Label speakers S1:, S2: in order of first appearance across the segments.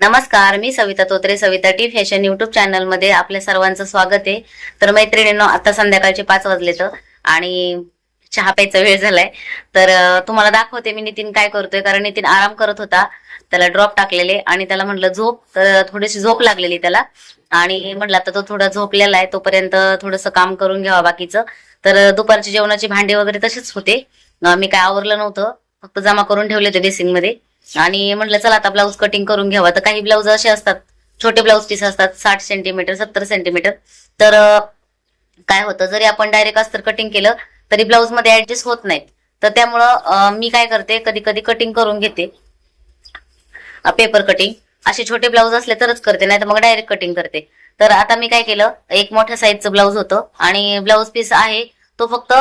S1: नमस्कार मी Savita Totre Savita T fashion YouTube चॅनलमध्ये आपल्या सर्वांचं स्वागत आहे. तर मैत्रिणींनो आता संध्याकाळचे पाच वाजले तर आणि चहा प्यायचा वेळ झालाय. तर तुम्हाला दाखवते मी नितीन काय करतोय कारण नितीन आराम करत होता. त्याला ड्रॉप टाकलेले आणि त्याला म्हटलं झोप तर थोडीशी झोप लागलेली त्याला. आणि म्हटलं आता तो थोडा झोपलेला आहे तोपर्यंत थोडंसं काम करून घ्यावा बाकीचं. तर दुपारची जेवणाची भांडी वगैरे तसेच होते. मी काय आवरलं नव्हतं फक्त जमा करून ठेवले होते बेसिंगमध्ये. आणि म्हटलं चला आता ब्लाऊज कटिंग करून घ्यावा. तर काही ब्लाऊज असे असतात छोटे ब्लाऊज पीस असतात साठ सेंटीमीटर सत्तर सेंटीमीटर तर काय होतं जरी आपण डायरेक्ट अस्तर कटिंग केलं तरी ब्लाऊजमध्ये ऍडजस्ट होत नाहीत. तर त्यामुळं मी काय करते कधी कधी कटिंग करून घेते. पेपर कटिंग असे छोटे ब्लाऊज असले तरच करते नाही तर मग डायरेक्ट कटिंग करते. तर आता मी काय केलं एक मोठ्या साईजचं ब्लाऊज होतं आणि ब्लाऊज पीस आहे तो फक्त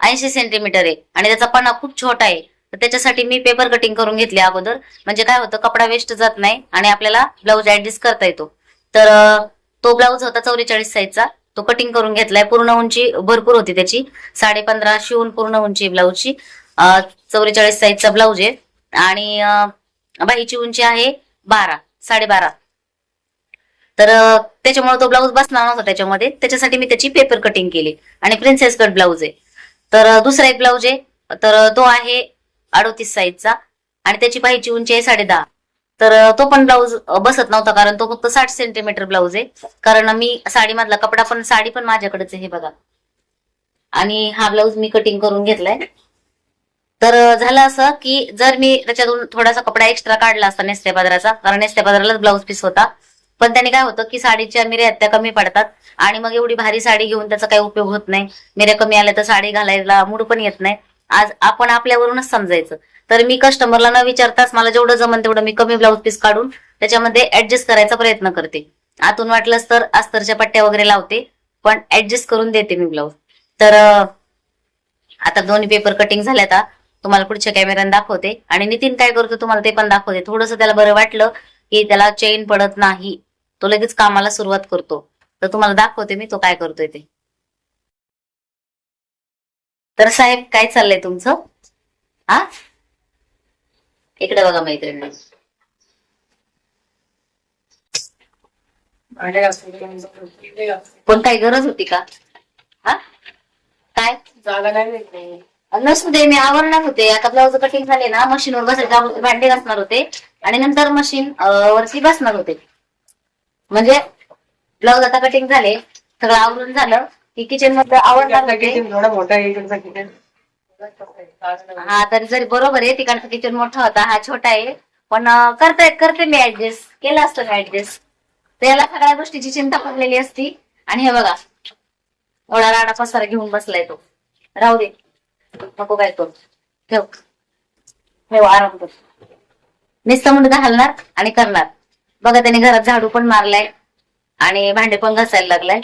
S1: ऐंशी सेंटीमीटर आहे. आणि त्याचा पणा खूप छोटा आहे. तर त्याच्यासाठी मी पेपर कटिंग करून घेतली अगोदर. म्हणजे काय होतं कपडा वेस्ट जात नाही आणि आपल्याला ब्लाऊज ऍडजस्ट करता येतो. तर तो ब्लाऊज होता चौवेचाळीस साईजचा तो कटिंग करून घेतलाय. पूर्ण उंची भरपूर होती त्याची. साडे पंधरा शिवून पूर्ण उंची ब्लाऊजची चौवेचाळीस साईजचा ब्लाऊज आहे. आणि बाईची उंची आहे बारा साडेबारा. तर त्याच्यामुळे तो ब्लाऊज बसणार नव्हता त्याच्यामध्ये. त्याच्यासाठी मी त्याची पेपर कटिंग केली. आणि प्रिन्सेस कट ब्लाऊज आहे. तर दुसरा एक ब्लाऊज आहे. तर तो आहे अडोतीस साईजचा आणि त्याची बाहीची उंची आहे साडे दहा. तर तो पण ब्लाऊज बसत नव्हता कारण तो फक्त साठ सेंटीमीटर ब्लाऊज आहे. कारण मी साडीमधला कपडा पण साडी पण माझ्याकडेच आहे हे बघा. आणि हा ब्लाऊज मी कटिंग करून घेतलाय. तर झालं असं की जर मी त्याच्यातून थोडासा कपडा एक्स्ट्रा काढला असता नेसत्या बाजाराचा कारण नेसत्या बाजारालाच ब्लाऊज पीस होता. पण त्याने काय होतं की साडीच्या मिऱ्या आहेत त्या कमी पडतात आणि मग एवढी भारी साडी घेऊन त्याचा काही उपयोग होत नाही. मिऱ्या कमी आल्या तर साडी घालायला मूड पण येत नाही. आज आपण आपल्यावरूनच समजायचं. तर मी कस्टमरला न विचारताच मला जेवढं जमन तेवढं मी कमी ब्लाऊज पीस काढून त्याच्यामध्ये ऍडजस्ट करायचा प्रयत्न करते. आतून वाटलंच तर अस्तरच्या पट्ट्या वगैरे लावते पण ऍडजस्ट करून देते मी ब्लाऊज तर आता दोन्ही पेपर कटिंग झाल्या आता. तुम्हाला पुढच्या कॅमेऱ्याने दाखवते. आणि नितीन काय करतो तुम्हाला ते पण दाखवते. थोडंसं त्याला बरं वाटलं की त्याला चेन पडत नाही. तो लगेच कामाला सुरुवात करतो. तर तुम्हाला दाखवते मी तो काय करतोय ते. तर साहेब काय चाललंय तुमचं? हा? इकडे बघा मैत्रिणी. पण काही गरज होती का? हा? काय?
S2: जागा नाही
S1: नसू दे मी आवरणार होते. आता ब्लाऊज कटिंग झाले ना मशीनवर बसायचे. भांडे घासणार होते. आणि नंतर मशीन वरती बसणार होते. म्हणजे ब्लाऊज आता कटिंग झाले. सगळं आवरून झालं. की किचनमध्ये आवडणार होते
S2: किचन थोडा मोठा आहे इकडचा किचन
S1: हा तर जरी बरोबर आहे तिकडचा किचन मोठा होता हा छोटा आहे. पण करता करते मी ऍडजस्ट केलं असतं मी ऍडजस्ट त्याला सगळ्या गोष्टीची चिंता पडलेली असती. आणि हे बघा एवढा राडा पसारा घेऊन बसलाय तो. राहू दे. नको काय करू ठेव. ठेव आराम कर. नुसतं मुलगा हलणार आणि करणार. बघा त्याने घरात झाडू पण मारलाय. आणि भांडे पण घासायला लागलाय.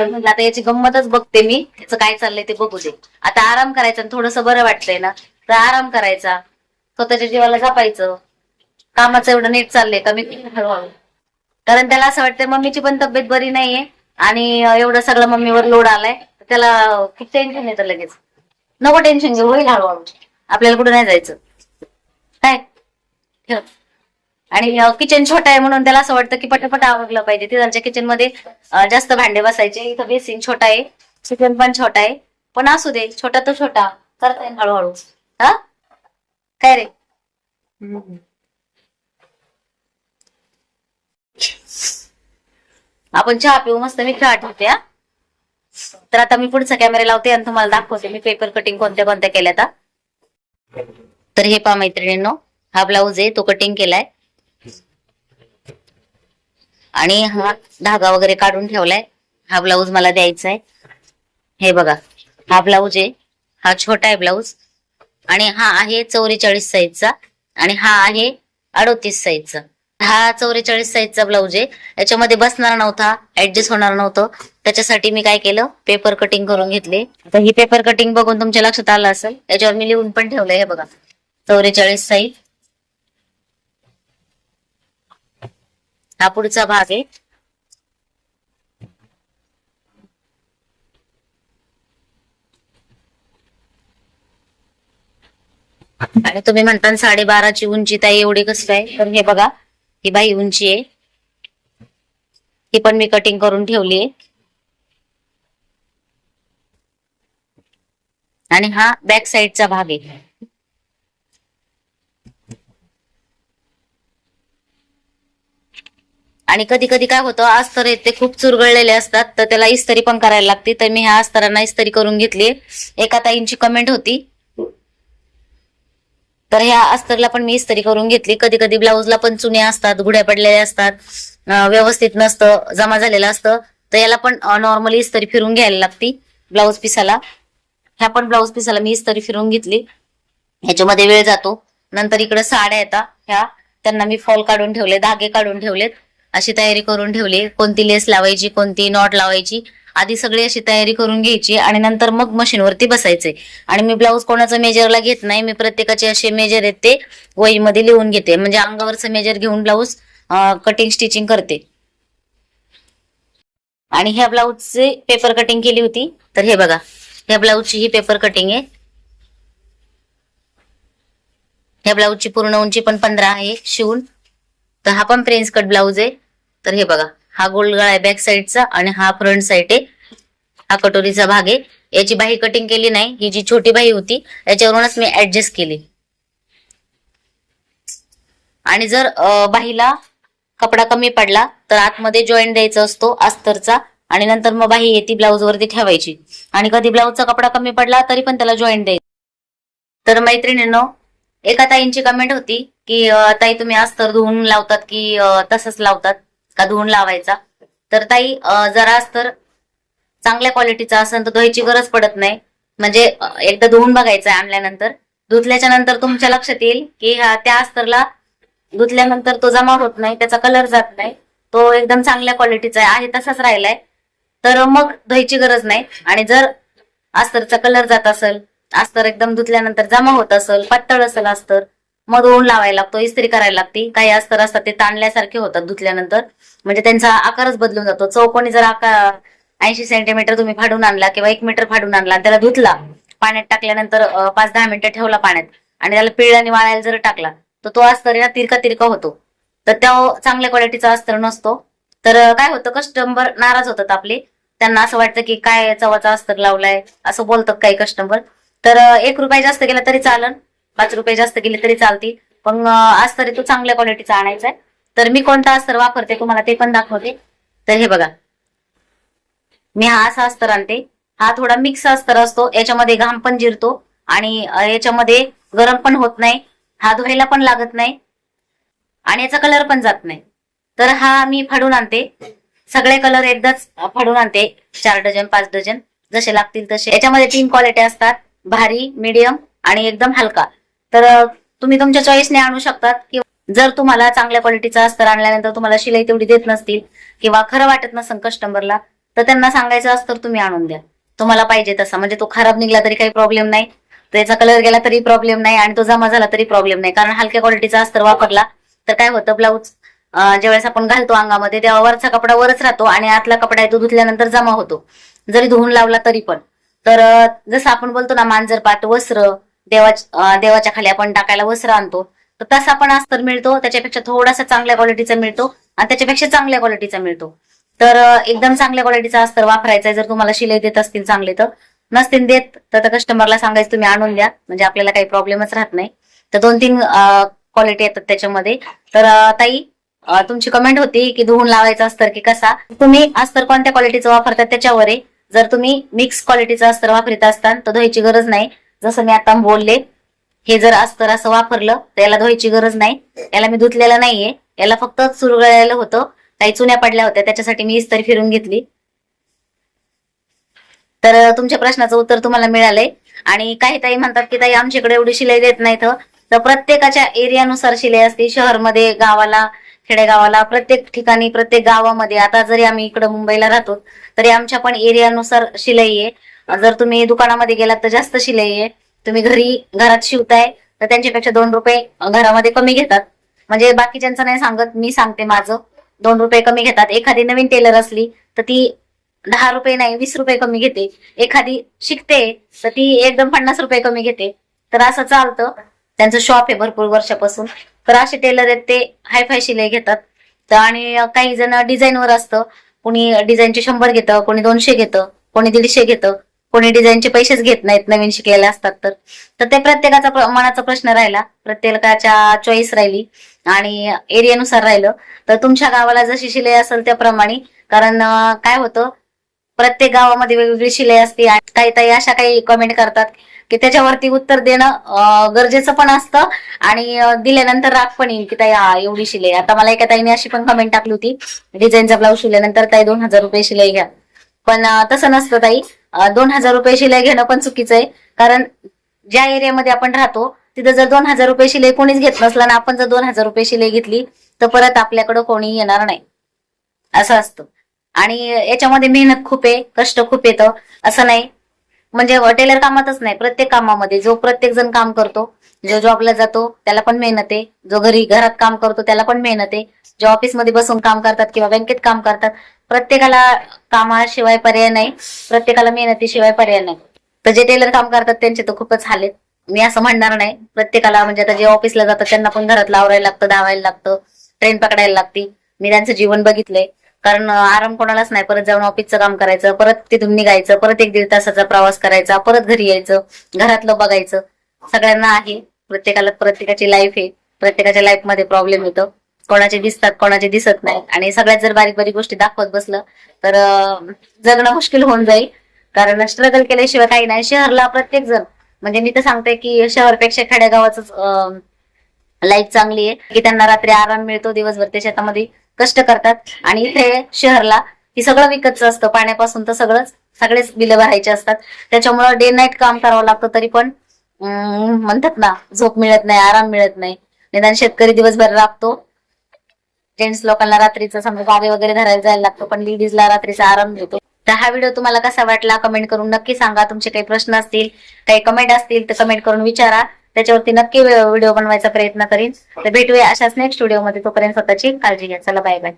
S1: तर म्हटलं आता याची गंमतच बघते मी. याचं काय चाललंय ते बघू दे. आता आराम करायचा आणि थोडस बरं वाटलंय ना. तर आराम करायचा. स्वतःच्या जीवाला जपायचं. कामाचं एवढं नीट चाललंय का मी हळूहळू. कारण त्याला असं वाटतंय मम्मीची पण तब्येत बरी नाहीये. आणि एवढं सगळं मम्मीवर लोड आलाय. त्याला खूप टेन्शन येतं लगेच. नको टेन्शन घेऊ होईल हळूहळू. आपल्याला कुठं नाही जायचं. काय? ठेव. आणि किचन छोटा आहे म्हणून त्याला असं वाटतं की पटापट आवडलं पाहिजे. तिथालच्या किचनमध्ये जास्त भांडे बसायचे. इथं बेसिन छोटा आहे. किचन पण छोटा आहे. पण असू दे छोटा तो छोटा. करता येईल हळूहळू. हा? काय रे? आपण चहा पिऊ मस्त मी चहा ठेवते हा. तर आता मी पुढचा कॅमेरा लावते आणि तुम्हाला दाखवते. मी पेपर कटिंग कोणत्या कोणत्या केल्या आता तर हे पहा मैत्रिणींनो हा ब्लाऊज आहे तो कटिंग केलाय. आणि हा धागा वगैरे काढून ठेवलाय. हा ब्लाऊज मला द्यायचा आहे हे बघा हा ब्लाऊज आहे. हा छोटा आहे ब्लाऊज आणि हा आहे चौवेचाळीस साईजचा आणि हा आहे अडोतीस साईजचा हा चौवेचाळीस साईजचा ब्लाऊज आहे. याच्यामध्ये बसणार नव्हता ऍडजस्ट होणार नव्हतं. त्याच्यासाठी मी काय केलं पेपर कटिंग करून घेतले. आता ही पेपर कटिंग बघून तुमच्या लक्षात आलं असेल. याच्यावर मी लिहून पण ठेवलंय हे बघा. चौवेचाळीस साईज हा पुढचा भाग आहे. आणि तुम्ही म्हणता साडेबाराची उंची ताई एवढी कसं आहे? तर हे बघा ही बाई उंची आहे. ही पण मी कटिंग करून ठेवली आहे. आणि हा बॅक साईडचा भाग आहे. आणि कधी कधी काय होतं अस्तर ते खूप चुरगळलेले असतात तर त्याला इस्तरी पण करायला लागते. तर मी ह्या अस्तरांना इस्तरी करून घेतली. एका ताईंची कमेंट होती. तर ह्या अस्तरला पण मी इस्तरी करून घेतली. कधी कधी ब्लाऊजला पण चुन्या असतात गुड्या पडलेल्या असतात व्यवस्थित नसतं जमा झालेलं असतं. तर याला पण नॉर्मली इस्तरी फिरून घ्यायला लागती ब्लाऊज पिसाला ह्या पण ब्लाऊज पिसाला मी इस्तरी फिरून घेतली. ह्याच्यामध्ये वेळ जातो. नंतर इकडे साड्या येतात. ह्या त्यांना मी फॉल काढून ठेवले धागे काढून ठेवलेत. अशी तयारी करून ठेवली. कोणती लेस लावायची कोणती नॉट लावायची आधी सगळी अशी तयारी करून घ्यायची आणि नंतर मग मशीनवरती बसायचे. आणि मी ब्लाऊज कोणाचं मेजरला घेत नाही मी प्रत्येकाचे असे मेजर आहेत ते वहीमध्ये लिहून घेते. म्हणजे अंगावरचं मेजर घेऊन ब्लाऊज कटिंग स्टिचिंग करते. आणि ह्या ब्लाऊजचे पेपर कटिंग केली होती. तर हे बघा ह्या ब्लाऊजची ही पेपर कटिंग आहे. ह्या ब्लाऊजची पूर्ण उंची पण पंधरा आहे शिवून. तर हा पण प्रिन्स कट ब्लाऊज आहे. तर हे बघा हा गोल्ड गळा आहे बॅक साईडचा आणि हा फ्रंट साईड आहे. हा कटोरीचा भाग आहे. याची बाही कटिंग केली नाही ही जी छोटी बाही होती याच्यावरूनच मी ऍडजस्ट केली. आणि जर बाहीला कपडा कमी पडला तर आतमध्ये जॉईंट द्यायचा असतो अस्तरचा आणि नंतर मग बाही येते ब्लाऊज वरती ठेवायची. आणि कधी ब्लाऊजचा कपडा कमी पडला तरी पण त्याला जॉईंट द्यायचा. तर मैत्रिणींनो एका ताईंची कमेंट होती की ताई तुम्ही अस्तर धुवून लावतात की तसंच लावतात का धुवून लावायचा? तर ताई जरा अस्तर चांगल्या क्वालिटीचा असेल तर धुवायची गरज पडत नाही. म्हणजे एकदा धुवून बघायचं आणल्यानंतर. धुतल्याच्या नंतर तुमच्या लक्षात येईल की हा त्या अस्तरला धुतल्यानंतर तो जमा होत नाही त्याचा कलर जात नाही. तो एकदम चांगल्या क्वालिटीचा आहे आहे तसाच राहिलाय. तर मग धुवायची गरज नाही. आणि जर अस्तरचा कलर जात असेल अस्तर एकदम धुतल्यानंतर जमा होत असेल पातळ असेल अस्तर मग धुवून लावायला लागतो इस्त्री करायला लागते. काही अस्तर असतात ते ताणल्यासारखे होतात धुतल्यानंतर. म्हणजे त्यांचा आकारच बदलून जातो. चौकोनी जर आकार ऐंशी सेंटीमीटर तुम्ही फाडून आणला किंवा एक मीटर फाडून आणला त्याला धुतला पाण्यात टाकल्यानंतर पाच दहा मिनिटं ठेवला पाण्यात आणि त्याला पिळल्याने वाळायला जर टाकला तर तो अस्तर या ना तिरका तिरका होतो. तर तो चांगल्या क्वालिटीचा अस्तर नसतो. तर काय होतं कस्टमर नाराज होतात आपले. त्यांना असं वाटतं की काय चवाचा अस्तर लावलाय असं बोलतात काही कस्टमर तर एक रुपये जास्त गेला तरी चालन. पाच रुपये जास्त गेले तरी चालतील. पण अस्तर आहे तो चांगल्या क्वालिटीचा आणायचा आहे. तर मी कोणता अस्तर वापरते तुम्हाला ते पण दाखवते. तर हे बघा. मी हा असा अस्तर आणते. हा थोडा मिक्स अस्तर असतो. याच्यामध्ये घाम पण जिरतो आणि याच्यामध्ये गरम पण होत नाही. हा धुवायला पण लागत नाही. आणि याचा कलर पण जात नाही. तर हा मी फाडून आणते. सगळे कलर एकदाच फाडून आणते. चार डझन पाच डझन. जसे लागतील तसे. याच्यामध्ये तीन क्वालिटी असतात. भारी मीडियम आणि एकदम हलका. तर तुम्ही तुमच्या चॉईसने आणू शकतात किंवा जर तुम्हाला चांगल्या क्वालिटीचा अस्तर आणल्यानंतर तुम्हाला शिलाई तेवढी देत नसतील किंवा खरं वाटत नसेल कस्टमरला तर त्यांना सांगायचं अस्तर तुम्ही आणून द्या. तुम्हाला पाहिजे तसा. म्हणजे तो खराब निघला तरी काही प्रॉब्लेम नाही. त्याचा कलर गेला तरी प्रॉब्लेम नाही आणि तो जमा झाला तरी प्रॉब्लेम नाही. कारण हलक्या क्वालिटीचा अस्तर वापरला तर काय होतं? ब्लाऊज ज्यावेळेस आपण घालतो अंगामध्ये तेव्हा वरचा कपडा वरच राहतो आणि आतला कपडा आहे तो धुतल्यानंतर जमा होतो. जरी धुवून लावला तरी पण. तर जसं आपण बोलतो ना मांजर पाट वस्त्र देवाच्या देवाच्या खाली आपण टाकायला वस्त्र आणतो तर तसा पण अस्तर मिळतो त्याच्यापेक्षा थोडासा चांगल्या क्वालिटीचा मिळतो आणि त्याच्यापेक्षा चांगल्या क्वालिटीचा मिळतो. तर एकदम चांगल्या क्वालिटीचा अस्तर वापरायचा आहे जर तुम्हाला शिलाई देत असतील चांगले तर. नसतील देत तर त्या कस्टमरला सांगायचं तुम्ही आणून द्या म्हणजे आपल्याला काही प्रॉब्लेमच राहत नाही. तर दोन तीन क्वालिटी येतात त्याच्यामध्ये. तर ताई तुमची कमेंट होती की धुवून लावायचा अस्तर की कसा? तुम्ही अस्तर कोणत्या क्वालिटीचं वापरतात त्याच्यावर आहे? जर तुम्ही मिक्स क्वालिटीचं अस्तर वापरत असताल तर धुवायची गरज नाही. जसं मी आता बोलले हे जर अस्तर असं वापरलं तर याला धुवायची गरज नाही. याला मी धुतलेलं नाहीये. याला फक्त चुरगळलेलं होतं. काही चुन्या पडल्या होत्या त्याच्यासाठी मी इस्तर फिरून घेतली. तर तुमच्या प्रश्नाचं उत्तर तुम्हाला मिळालंय. आणि काही ताई म्हणतात की ताई आमच्याकडे एवढी शिलाई देत नाहीत. तर प्रत्येकाच्या एरियानुसार शिलाई असते. शहरमध्ये गावाला खेडेगावाला प्रत्येक ठिकाणी प्रत्येक गावामध्ये आता जरी आम्ही इकडे मुंबईला राहतो तरी आमच्या पण एरियानुसार शिलाई आहे. जर तुम्ही दुकानामध्ये गेलात तर जास्त शिलाई आहे. तुम्ही घरी घरात शिवताय तर त्यांच्यापेक्षा दोन रुपये घरामध्ये कमी घेतात. म्हणजे बाकीच्यांचं नाही सांगत मी सांगते माझं. दोन रुपये कमी घेतात. एखादी नवीन टेलर असली तर ती दहा रुपये नाही वीस रुपये कमी घेते. एखादी शिकते तर ती एकदम पन्नास रुपये कमी घेते. तर असं चालतं. त्यांचं शॉप आहे भरपूर वर्षापासून. तर असे टेलर आहेत ते हाय फाय शिलाई घेतात. तर आणि काही जण डिझाईनवर असतं. कोणी डिझाईनचे शंभर घेतं कोणी दोनशे घेतं कोणी दीडशे घेतं कोणी डिझाईनचे पैसेच घेत नाहीत नवीन शिकायला असतात तर. तर ते प्रत्येकाचा मनाचा प्रश्न राहिला. प्रत्येकाच्या चॉईस राहिली. आणि एरियानुसार राहिलं. तर तुमच्या गावाला जशी शिलाई असेल त्याप्रमाणे कारण काय होतं प्रत्येक गावामध्ये वेगवेगळी शिलाई असते काही काही ताई अशा काही कमेंट करतात की त्याच्यावरती उत्तर देणं गरजेचं पण असतं आणि दिल्यानंतर राग पण येईल की ताई एवढी शिलाई. आता मला एका ताईने अशी पण कमेंट टाकली होती डिझाईनचा ब्लाऊज शिवल्यानंतर ताई दोन हजार रुपये शिलाई घ्या. पण तसं नसतं ताई. दोन हजार रुपये शिलाई घेणं पण चुकीचं आहे. कारण ज्या एरियामध्ये आपण राहतो तिथं जर दोन हजार रुपये शिलाई कोणीच घेत नसला ना आपण जर दोन हजार रुपये शिलाई घेतली तर परत आपल्याकडं कोणी येणार नाही. असं असतं. आणि याच्यामध्ये मेहनत खूप आहे कष्ट खूप येतं असं नाही. म्हणजे टेलर कामातच नाही प्रत्येक कामामध्ये. जो प्रत्येक जण काम करतो जो जॉबला जातो त्याला पण मेहनत आहे. जो घरी घरात काम करतो त्याला पण मेहनत आहे. जे ऑफिसमध्ये बसून काम करतात किंवा बँकेत काम करतात प्रत्येकाला कामाशिवाय पर्याय नाही. प्रत्येकाला मेहनतीशिवाय पर्याय नाही. तर जे टेलर काम करतात त्यांचे तर खूपच हालेत मी असं म्हणणार नाही. प्रत्येकाला म्हणजे आता जे ऑफिसला जातात त्यांना पण घरात लावरायला लागतं धावायला लागतं ट्रेन पकडायला लागते. मी त्यांचं जीवन बघितलंय. कारण आराम कोणालाच नाही. परत जाऊन ऑफिसचं काम करायचं परत तिथून निघायचं परत एक दीड तासाचा प्रवास करायचा परत घरी यायचं घरातलं बघायचं. सगळ्यांना आहे. प्रत्येकाला प्रत्येकाची लाईफ आहे. प्रत्येकाच्या लाईफमध्ये प्रॉब्लेम येतो. कोणाचे दिसतात कोणाचे दिसत नाही. आणि सगळ्यात जर बारीक बारीक गोष्टी दाखवत बसलं तर जगणं मुश्किल होऊन जाईल. कारण स्ट्रगल केल्याशिवाय काही नाही. शहरला प्रत्येक जण म्हणजे मी तर सांगते की शहरपेक्षा खेडेगावाच लाईफ चांगली आहे. की त्यांना रात्री आराम मिळतो दिवसभर. ते शेतामध्ये कष्ट करतात. आणि इथे शहरला हे सगळं विकतचं असतं. पाण्यापासून तर सगळंच सगळेच बिल भरायचे असतात. त्याच्यामुळं डे नाईट काम करावं लागतं तरी पण म्हणतात ना झोप मिळत नाही आराम मिळत नाही. निदान शेतकरी दिवसभर राबतो. जेंट्स लोकांना रात्रीचा समजा गावे वगैरे धरायला जायला लागतो पण लेडीजला रात्रीचा आराम मिळतो. तर हा व्हिडिओ तुम्हाला कसा वाटला? कमेंट करून नक्की सांगा. तुमचे काही प्रश्न असतील काही कमेंट असतील तर कमेंट करून विचारा. त्याच्यावरती नक्की व्हिडिओ बनवायचा प्रयत्न करीन. तर भेटूया अशाच नेक्स्ट व्हिडिओमध्ये तोपर्यंत स्वतःची काळजी घ्या. चला बाय बाय